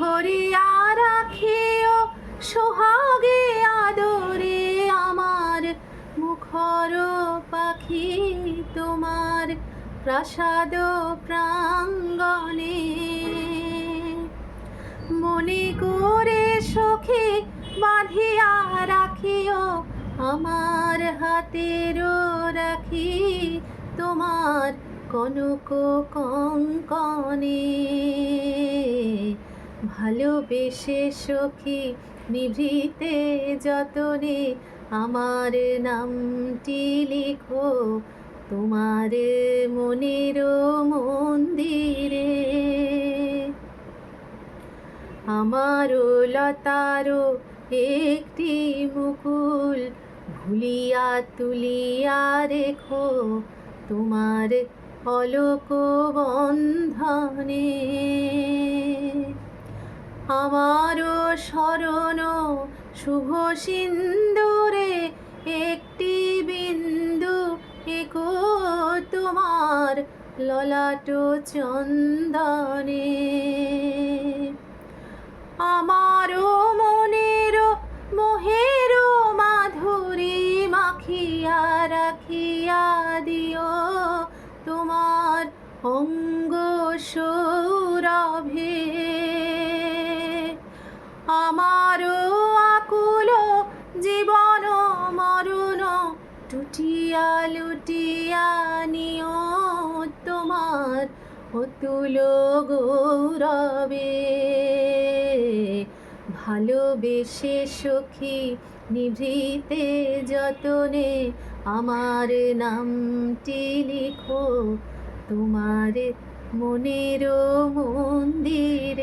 ধরিয়া রাখিও সোহাগে আদরে আমার মুখর পাখি তোমার প্রাসাদ প্রাঙ্গণে। মনে করে সখে বাঁধিয়া রাখিও আমার হাতেরও রাখি তোমার কনক কঙ্কনে। ভালোবেসে সখী নিভৃতে যতনে আমার নামটি লিখো, তোমার মনের মন্দিরে। আমারও লতারও একটি মুকুল ভুলিয়া তুলিয়া রেখো, তোমার অলোক বন্ধনে আমারও স্মরণ শুভ সিন্দুরে, একটি বিন্দু একো তোমার ললাট চন্দনে। আমারও মনের মোহের মাধুরী মাখিয়া রাখিয়া দিও তোমার অঙ্গ সৌরভে। টুটিয়া লুটিয়া নিও তোমার অতুল গৌরবে। ভালোবেসে সখী নিভৃতে যতনে আমার নামটি লিখো। তোমার মনের মন্দিরে